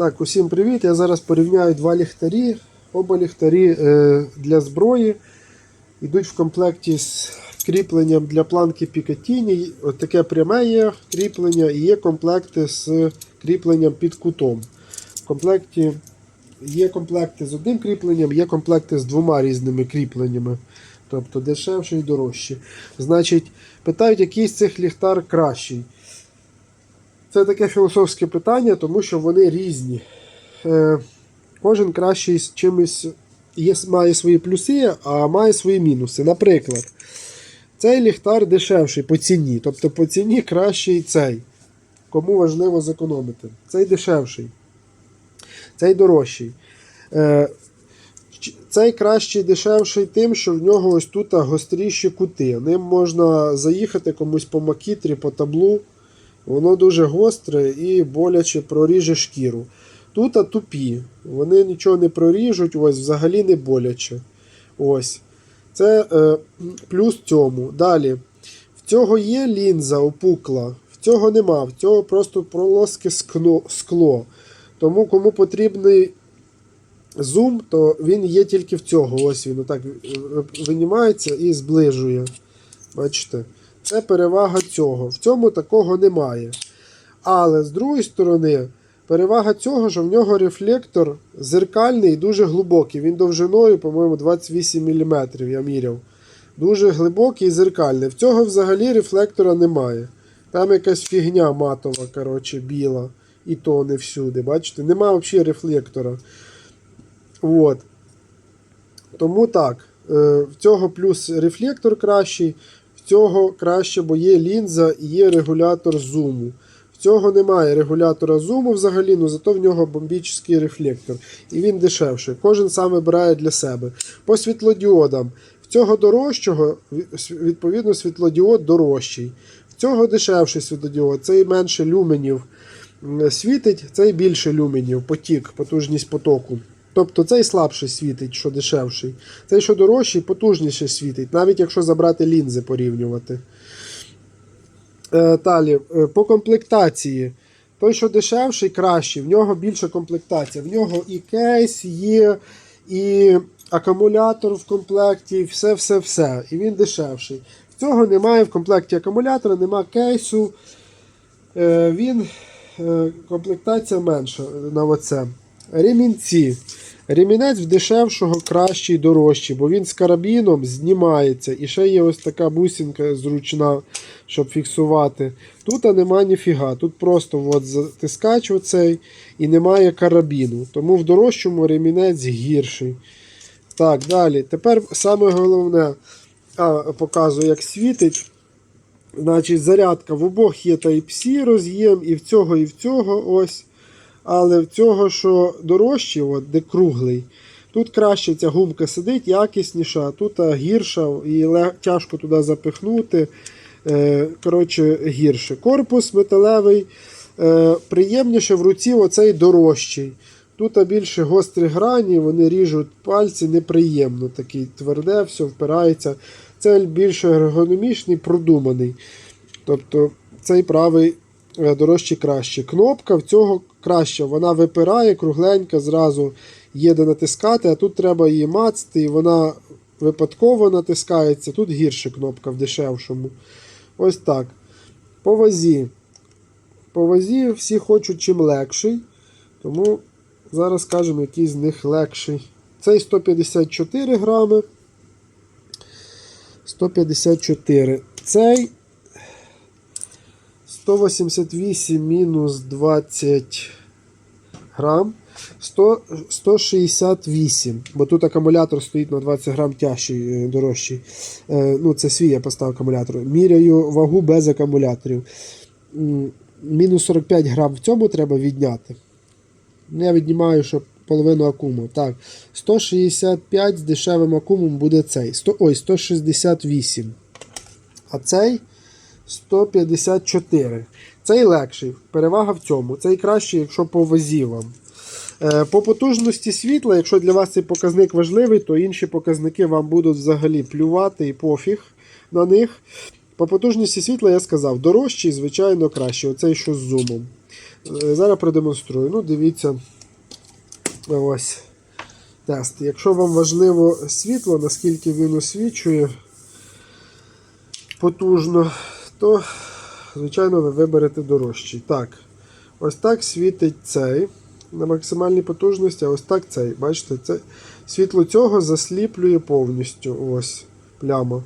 Так, усім привіт. Я зараз порівняю два ліхтарі. Оба ліхтарі е, для зброї. Йдуть в комплекті з кріпленням для планки Пікатіні. От таке пряме є кріплення і є комплекти з кріпленням під кутом. В комплекті є комплекти з одним кріпленням, є комплекти з двома різними кріпленнями. Тобто дешевші і дорожчі. Значить, питають, який з цих ліхтар кращий. Це таке філософське питання, тому що вони різні. Е, кожен кращий з чимось є, має свої плюси, а має свої мінуси. Наприклад, цей ліхтар дешевший по ціні. Тобто по ціні кращий цей. Кому важливо зекономити. Цей дешевший. Цей дорожчий. Е, цей кращий дешевший тим, що в нього ось тут гостріші кути. Ним можна заїхати комусь по макітрі, по таблу. Воно дуже гостре і боляче проріже шкіру. Тут тупі. Вони нічого не проріжуть, ось взагалі не боляче. Ось. Це е, плюс цьому. Далі. В цього є лінза опукла, в цього нема, в цього просто пролоске скло. Тому кому потрібний зум, то він є тільки в цього. Ось він отак е, винімається і зближує. Бачите? Це перевага цього. В цьому такого немає. Але з другої сторони, перевага цього, що в нього рефлектор зеркальний і дуже глибокий. Він довжиною, по-моєму, 28 мм я міряв. Дуже глибокий і зеркальний. В цього взагалі рефлектора немає. Там якась фігня матова, коротше, біла. І то не всюди. Бачите? Нема взагалі рефлектора. От. Тому так. е, В цього плюс рефлектор кращий, цього краще, бо є лінза і є регулятор зуму. В цього немає регулятора зуму взагалі, ну зато в нього бомбічний рефлектор. І він дешевший. Кожен сам вибирає для себе. По світлодіодам. В цього дорожчого, відповідно, світлодіод дорожчий. В цього дешевший світлодіод, цей менше люменів світить, цей більше люменів, потік, потужність потоку. Тобто цей слабше світить, що дешевший. Цей, що дорожчий, потужніше світить, навіть якщо забрати лінзи порівнювати. Е, далі, е, по комплектації. Той, що дешевший, кращий, в нього більша комплектація. В нього і кейс є, і акумулятор в комплекті, все-все-все. І він дешевший. В цього немає в комплекті акумулятора, немає кейсу. Е, Він комплектація менша на оце. Ремінці. Ремінець дешевшого кращий, дорожчий, бо він з карабіном знімається. І ще є ось така бусинка зручна, щоб фіксувати. Тут а нема ніфіга. Тут просто от затискач оцей і немає карабіну. Тому в дорожчому ремінець гірший. Так, далі. Тепер саме головне, а, показую, як світить. Значить, зарядка в обох є Type-C роз'єм, і в цього, і в цього. ось. Але в цього, що дорожче, от, де круглий, тут краще ця гумка сидить, якісніша, а тут гірша і тяжко туди запихнути. Е, коротше, гірше. Корпус металевий, е, приємніше в руці оцей дорожчий. Тут більше гострі грані, вони ріжуть пальці, неприємно. Такий тверде, все впирається. Це більш ергономічний, продуманий. Тобто цей правий е, дорожчий краще. Кнопка в цього краща, вона випирає, кругленька, зразу є де натискати, а тут треба її мацати, і вона випадково натискається. Тут гірше кнопка в дешевшому. Ось так. По вазі. По вазі всі хочуть чим легший. Тому зараз скажемо, який з них легший. Цей 154 грами. 154. Цей 188 мінус 20 грам. 100, 168. Бо тут акумулятор стоїть на 20 грам тяжчий, е, дорожчий. Е, ну, це свій я поставив акумулятор. Міряю вагу без акумуляторів. Мінус 45 грам в цьому треба відняти. Ну, Я віднімаю, щоб половину акуму. Так, 165 з дешевим акумом буде цей. 100, ой, 168. А цей 154. Цей легший. Перевага в цьому. Цей кращий, якщо по вазі вам. Е, По потужності світла, якщо для вас цей показник важливий, то інші показники вам будуть взагалі плювати і пофіг на них. По потужності світла я сказав, дорожчий, звичайно, краще. Оцей що з зумом. Е, Зараз продемонструю. Ну, дивіться. Ось тест. Якщо вам важливо світло, наскільки він освічує потужно, то, звичайно, ви виберете дорожчий. Так, ось так світить цей на максимальній потужності, а ось так цей. Бачите, це світло цього засліплює повністю. Ось пляма.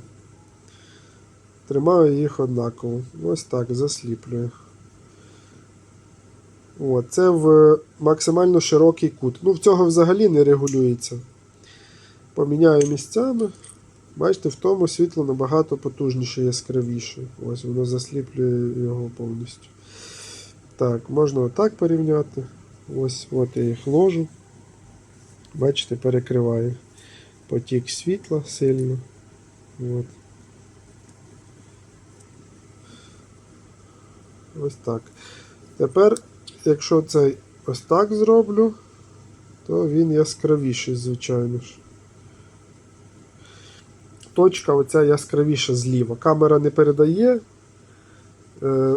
Тримаю їх однаково. Ось так, засліплює. О, це в максимально широкий кут. Ну, в цього взагалі не регулюється. Поміняю місцями. Бачите, в тому світло набагато потужніше, яскравіше. Ось воно засліплює його повністю. Так, можна отак порівняти. Ось, от я їх ложу. Бачите, перекриваю потік світла сильно. От. Ось так. Тепер, якщо цей ось так зроблю, то він яскравіший, звичайно ж. Точка оця яскравіша зліва. Камера не передає, е,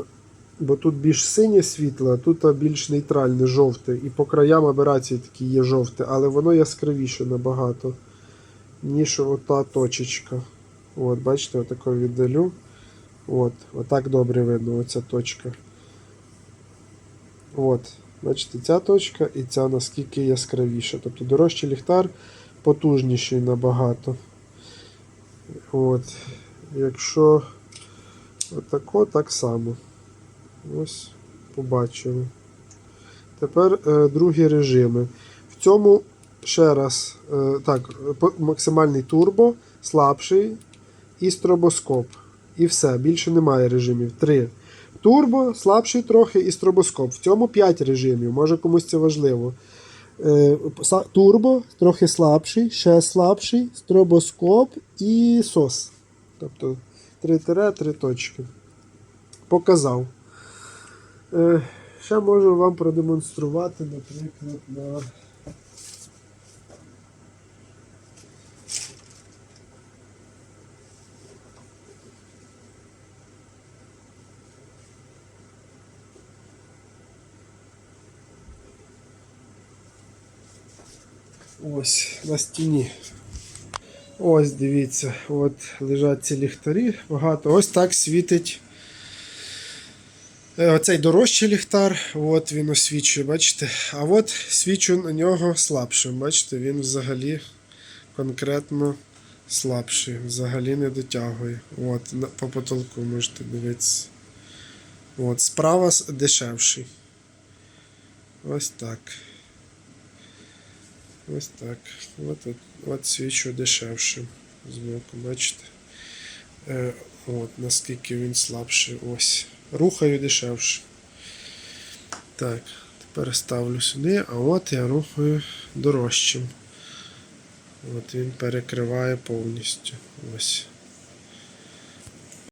бо тут більш синє світло, а тут більш нейтральне, жовте. І по краям аберації такі є жовте, але воно яскравіше набагато, ніж ота точечка. От, бачите, отако віддалю. От, отак добре видно, оця точка. От, бачите, ця точка і ця наскільки яскравіша. Тобто дорожчий ліхтар потужніший набагато. От, якщо отако, так само. Ось, побачили. Тепер е, другі режими. В цьому ще раз, е, так, максимальний турбо, слабший і стробоскоп. І все, більше немає режимів. Три. Турбо, слабший трохи і стробоскоп. В цьому 5 режимів, може комусь це важливо. Е, Турбо, трохи слабший, ще слабший, стробоскоп і сос. Тобто 3 тире, 3 точки. Показав. Е, Ще можу вам продемонструвати, наприклад, на. Ось на стіні. Ось дивіться, от лежать ці ліхтарі багато. Ось так світить. е, Оцей дорожчий ліхтар, от він освічує, бачите? А от свічу на нього слабшим. Бачите, він взагалі конкретно слабший, взагалі не дотягує. От, по потолку можете дивитися. От, справа дешевший. Ось так. Ось так. От, от, от свічу дешевше. Збоку, бачите? Е, от, наскільки він слабший. Ось. Рухаю дешевше. Так, тепер ставлю сюди, а от я рухаю дорожчим. От він перекриває повністю. Ось.